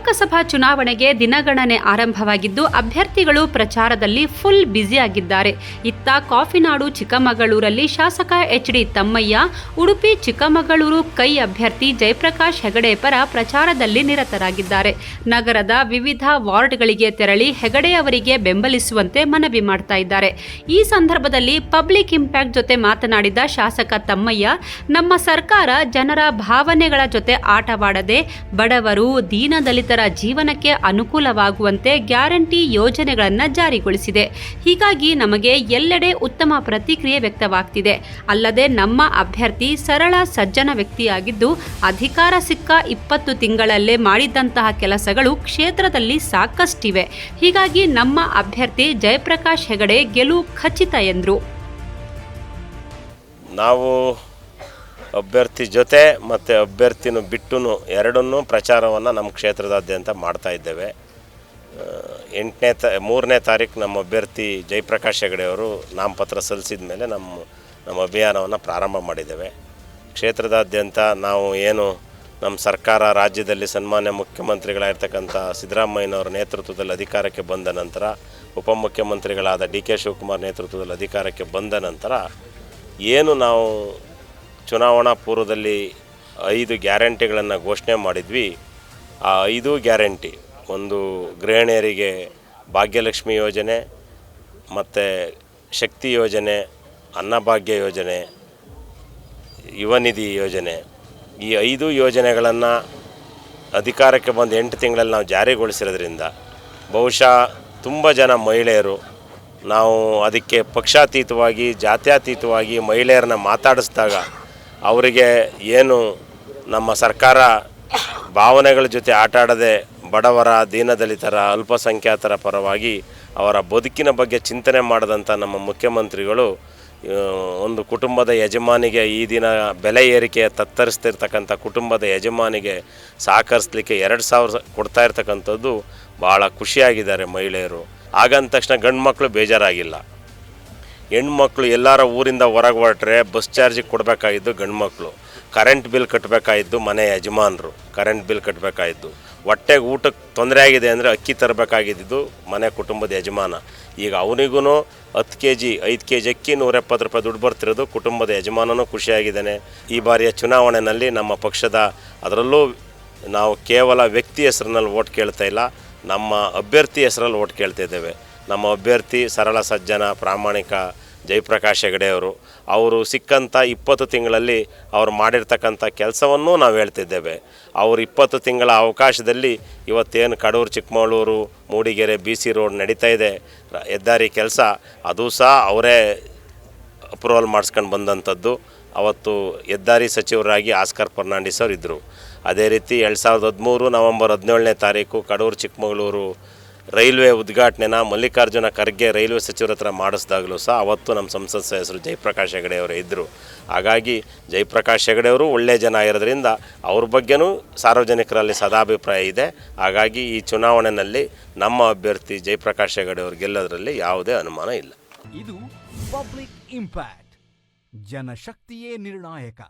ಲೋಕಸಭಾ ಚುನಾವಣೆಗೆ ದಿನಗಣನೆ ಆರಂಭವಾಗಿದ್ದು, ಅಭ್ಯರ್ಥಿಗಳು ಪ್ರಚಾರದಲ್ಲಿ ಫುಲ್ ಬ್ಯುಸಿಯಾಗಿದ್ದಾರೆ. ಇತ್ತ ಕಾಫಿನಾಡು ಚಿಕ್ಕಮಗಳೂರಲ್ಲಿ ಶಾಸಕ ಎಚ್ ಡಿ ತಮ್ಮಯ್ಯ, ಉಡುಪಿ ಚಿಕ್ಕಮಗಳೂರು ಕೈ ಅಭ್ಯರ್ಥಿ ಜಯಪ್ರಕಾಶ್ ಹೆಗಡೆ ಪರ ಪ್ರಚಾರದಲ್ಲಿ ನಿರತರಾಗಿದ್ದಾರೆ. ನಗರದ ವಿವಿಧ ವಾರ್ಡ್ಗಳಿಗೆ ತೆರಳಿ ಹೆಗಡೆ ಅವರಿಗೆ ಬೆಂಬಲಿಸುವಂತೆ ಮನವಿ ಮಾಡ್ತಾ ಇದ್ದಾರೆ. ಈ ಸಂದರ್ಭದಲ್ಲಿ ಪಬ್ಲಿಕ್ ಇಂಪ್ಯಾಕ್ಟ್ ಜೊತೆ ಮಾತನಾಡಿದ ಶಾಸಕ ತಮ್ಮಯ್ಯ, ನಮ್ಮ ಸರ್ಕಾರ ಜನರ ಭಾವನೆಗಳ ಜೊತೆ ಆಟವಾಡದೆ ಬಡವರು ದೀನದಲಿತರ ಜೀವನಕ್ಕೆ ಅನುಕೂಲವಾಗುವಂತೆ ಗ್ಯಾರಂಟಿ ಯೋಜನೆಗಳನ್ನು ಜಾರಿಗೊಳಿಸಿದೆ. ಹೀಗಾಗಿ ನಮಗೆ ಎಲ್ಲೆಡೆ ಉತ್ತಮ ಪ್ರತಿಕ್ರಿಯೆ ವ್ಯಕ್ತವಾಗ್ತಿದೆ. ಅಲ್ಲದೆ ನಮ್ಮ ಅಭ್ಯರ್ಥಿ ಸರಳ ಸಜ್ಜನ ವ್ಯಕ್ತಿಯಾಗಿದ್ದು, ಅಧಿಕಾರ ಸಿಕ್ಕ ಇಪ್ಪತ್ತು ತಿಂಗಳಲ್ಲೇ ಮಾಡಿದಂತಹ ಕೆಲಸಗಳು ಕ್ಷೇತ್ರದಲ್ಲಿ ಸಾಕಷ್ಟಿವೆ. ಹೀಗಾಗಿ ನಮ್ಮ ಅಭ್ಯರ್ಥಿ ಜಯಪ್ರಕಾಶ್ ಹೆಗಡೆ ಗೆಲುವು ಖಚಿತ ಎಂದರು. ನಾವು ಅಭ್ಯರ್ಥಿ ಜೊತೆ ಮತ್ತು ಅಭ್ಯರ್ಥಿನೂ ಬಿಟ್ಟು ಎರಡನ್ನೂ ಪ್ರಚಾರವನ್ನು ನಮ್ಮ ಕ್ಷೇತ್ರದಾದ್ಯಂತ ಮಾಡ್ತಾ ಇದ್ದೇವೆ. ಎಂಟನೇ ತ, ಮೂರನೇ ತಾರೀಕು ನಮ್ಮ ಅಭ್ಯರ್ಥಿ ಜಯಪ್ರಕಾಶ್ ಹೆಗಡೆಯವರು ನಾಮಪತ್ರ ಸಲ್ಲಿಸಿದ ಮೇಲೆ ನಮ್ಮ ನಮ್ಮ ಅಭಿಯಾನವನ್ನು ಪ್ರಾರಂಭ ಮಾಡಿದ್ದೇವೆ. ಕ್ಷೇತ್ರದಾದ್ಯಂತ ನಾವು ಏನು ನಮ್ಮ ಸರ್ಕಾರ ರಾಜ್ಯದಲ್ಲಿ ಸನ್ಮಾನ್ಯ ಮುಖ್ಯಮಂತ್ರಿಗಳಾಗಿರ್ತಕ್ಕಂಥ ಸಿದ್ದರಾಮಯ್ಯನವರ ನೇತೃತ್ವದಲ್ಲಿ ಅಧಿಕಾರಕ್ಕೆ ಬಂದ ನಂತರ, ಉಪಮುಖ್ಯಮಂತ್ರಿಗಳಾದ ಡಿ ಕೆ ಶಿವಕುಮಾರ್ ನೇತೃತ್ವದಲ್ಲಿ ಅಧಿಕಾರಕ್ಕೆ ಬಂದ ನಂತರ, ಏನು ನಾವು ಚುನಾವಣಾ ಪೂರ್ವದಲ್ಲಿ ಐದು ಗ್ಯಾರಂಟಿಗಳನ್ನು ಘೋಷಣೆ ಮಾಡಿದ್ವಿ. ಆ ಐದು ಗ್ಯಾರಂಟಿ, ಒಂದು ಗೃಹಿಣಿಯರಿಗೆ ಭಾಗ್ಯಲಕ್ಷ್ಮಿ ಯೋಜನೆ, ಮತ್ತು ಶಕ್ತಿ ಯೋಜನೆ ಅನ್ನಭಾಗ್ಯ ಯೋಜನೆ ಯುವನಿಧಿ ಯೋಜನೆ. ಈ ಐದು ಯೋಜನೆಗಳನ್ನು ಅಧಿಕಾರಕ್ಕೆ ಬಂದು ಎಂಟು ತಿಂಗಳಲ್ಲಿ ನಾವು ಜಾರಿಗೊಳಿಸಿರೋದ್ರಿಂದ ಬಹುಶಃ ತುಂಬ ಜನ ಮಹಿಳೆಯರು ನಾವು ಅದಕ್ಕೆ ಪಕ್ಷಾತೀತವಾಗಿ, ಜಾತ್ಯಾತೀತವಾಗಿ ಮಹಿಳೆಯರನ್ನ ಮಾತಾಡಿಸಿದಾಗ ಅವರಿಗೆ ಏನು ನಮ್ಮ ಸರ್ಕಾರ ಭಾವನೆಗಳ ಜೊತೆ ಆಟ ಆಡದೆ ಬಡವರ ದೀನದಲಿತರ ಅಲ್ಪಸಂಖ್ಯಾತರ ಪರವಾಗಿ ಅವರ ಬದುಕಿನ ಬಗ್ಗೆ ಚಿಂತನೆ ಮಾಡಿದಂಥ ನಮ್ಮ ಮುಖ್ಯಮಂತ್ರಿಗಳು ಒಂದು ಕುಟುಂಬದ ಯಜಮಾನಿಗೆ ಈ ದಿನ ಬೆಲೆ ಏರಿಕೆ ತತ್ತರಿಸ್ತಿರ್ತಕ್ಕಂಥ ಕುಟುಂಬದ ಯಜಮಾನಿಗೆ ಸಹಕರಿಸ್ಲಿಕ್ಕೆ ಎರಡು ಸಾವಿರ ಕೊಡ್ತಾ ಇರ್ತಕ್ಕಂಥದ್ದು ಭಾಳ ಖುಷಿಯಾಗಿದ್ದಾರೆ ಮಹಿಳೆಯರು. ಆಗಂದ ತಕ್ಷಣ ಗಂಡು ಮಕ್ಕಳು ಬೇಜಾರಾಗಿಲ್ಲ. ಹೆಣ್ಮಕ್ಳು ಎಲ್ಲಾರ ಊರಿಂದ ಹೊರಗೆ ಹೊರಟ್ರೆ ಬಸ್ ಚಾರ್ಜಿಗೆ ಕೊಡಬೇಕಾಗಿದ್ದು ಗಂಡ್ಮಕ್ಳು. ಕರೆಂಟ್ ಬಿಲ್ ಕಟ್ಟಬೇಕಾಗಿದ್ದು ಮನೆ ಯಜಮಾನರು, ಕರೆಂಟ್ ಬಿಲ್ ಕಟ್ಟಬೇಕಾಗಿದ್ದು ಹೊಟ್ಟೆಗೆ ಊಟಕ್ಕೆ ತೊಂದರೆ ಆಗಿದೆ ಅಂದರೆ ಅಕ್ಕಿ ತರಬೇಕಾಗಿದ್ದು ಮನೆ ಕುಟುಂಬದ ಯಜಮಾನ. ಈಗ ಅವನಿಗೂ ಹತ್ತು ಕೆ ಜಿ ಐದು ಕೆ ಜಿ ಅಕ್ಕಿ ನೂರೆಪ್ಪತ್ತು ರೂಪಾಯಿ ದುಡ್ಡು ಬರ್ತಿರೋದು ಕುಟುಂಬದ ಯಜಮಾನನೂ ಖುಷಿಯಾಗಿದ್ದಾನೆ. ಈ ಬಾರಿಯ ಚುನಾವಣೆಯಲ್ಲಿ ನಮ್ಮ ಪಕ್ಷದ ಅದರಲ್ಲೂ ನಾವು ಕೇವಲ ವ್ಯಕ್ತಿ ಹೆಸರಿನಲ್ಲಿ ಓಟ್ ಕೇಳ್ತಾ ಇಲ್ಲ, ನಮ್ಮ ಅಭ್ಯರ್ಥಿ ಹೆಸರಲ್ಲಿ ಓಟ್ ಕೇಳ್ತಾ ಇದ್ದೇವೆ. ನಮ್ಮ ಅಭ್ಯರ್ಥಿ ಸರಳ ಸಜ್ಜನ ಪ್ರಾಮಾಣಿಕ ಜಯಪ್ರಕಾಶ್ ಹೆಗಡೆ ಅವರು ಅವರು ಸಿಕ್ಕಂಥ ಇಪ್ಪತ್ತು ತಿಂಗಳಲ್ಲಿ ಅವರು ಮಾಡಿರ್ತಕ್ಕಂಥ ಕೆಲಸವನ್ನೂ ನಾವು ಹೇಳ್ತಿದ್ದೇವೆ. ಅವರು ಇಪ್ಪತ್ತು ತಿಂಗಳ ಅವಕಾಶದಲ್ಲಿ ಇವತ್ತೇನು Kadur, Chikkamagaluru, Mudigere, B C road ನಡೀತಾ ಇದೆ. ಹೆದ್ದಾರಿ ಕೆಲಸ, ಅದು ಸಹ ಅವರೇ ಅಪ್ರೂವಲ್ ಮಾಡಿಸ್ಕೊಂಡು ಬಂದಂಥದ್ದು. ಅವತ್ತು ಹೆದ್ದಾರಿ ಸಚಿವರಾಗಿ ಆಸ್ಕರ್ ಫರ್ನಾಂಡಿಸ್ ಅವರು ಇದ್ದರು ಅದೇ ರೀತಿ ಎರಡು ಸಾವಿರದ ಹದಿಮೂರು ನವಂಬರ್ ಹದಿನೇಳನೇ ತಾರೀಕು ಕಡೂರು, ಚಿಕ್ಕಮಗಳೂರು ರೈಲ್ವೆ ಉದ್ಘಾಟನೆನ ಮಲ್ಲಿಕಾರ್ಜುನ ಖರ್ಗೆ ರೈಲ್ವೆ ಸಚಿವರ ಹತ್ರ ಮಾಡಿಸಿದಾಗಲೂ ಸಹ ಅವತ್ತು ನಮ್ಮ ಸಂಸದ ಸದಸ್ಯರು ಜಯಪ್ರಕಾಶ್ ಹೆಗಡೆ ಅವರು ಇದ್ದರು ಹಾಗಾಗಿ ಜಯಪ್ರಕಾಶ್ ಹೆಗಡೆ ಅವರು ಒಳ್ಳೆಯ ಜನ ಇರೋದ್ರಿಂದ ಅವ್ರ ಬಗ್ಗೆನೂ ಸಾರ್ವಜನಿಕರಲ್ಲಿ ಸದಾಭಿಪ್ರಾಯ ಇದೆ. ಹಾಗಾಗಿ ಈ ಚುನಾವಣೆಯಲ್ಲಿ ನಮ್ಮ ಅಭ್ಯರ್ಥಿ ಜಯಪ್ರಕಾಶ್ ಹೆಗಡೆ ಅವರು ಗೆಲ್ಲೋದ್ರಲ್ಲಿ ಯಾವುದೇ ಅನುಮಾನ ಇಲ್ಲ. ಇದು ಪಬ್ಲಿಕ್ ಇಂಪ್ಯಾಕ್ಟ್. ಜನಶಕ್ತಿಯೇ ನಿರ್ಣಾಯಕ.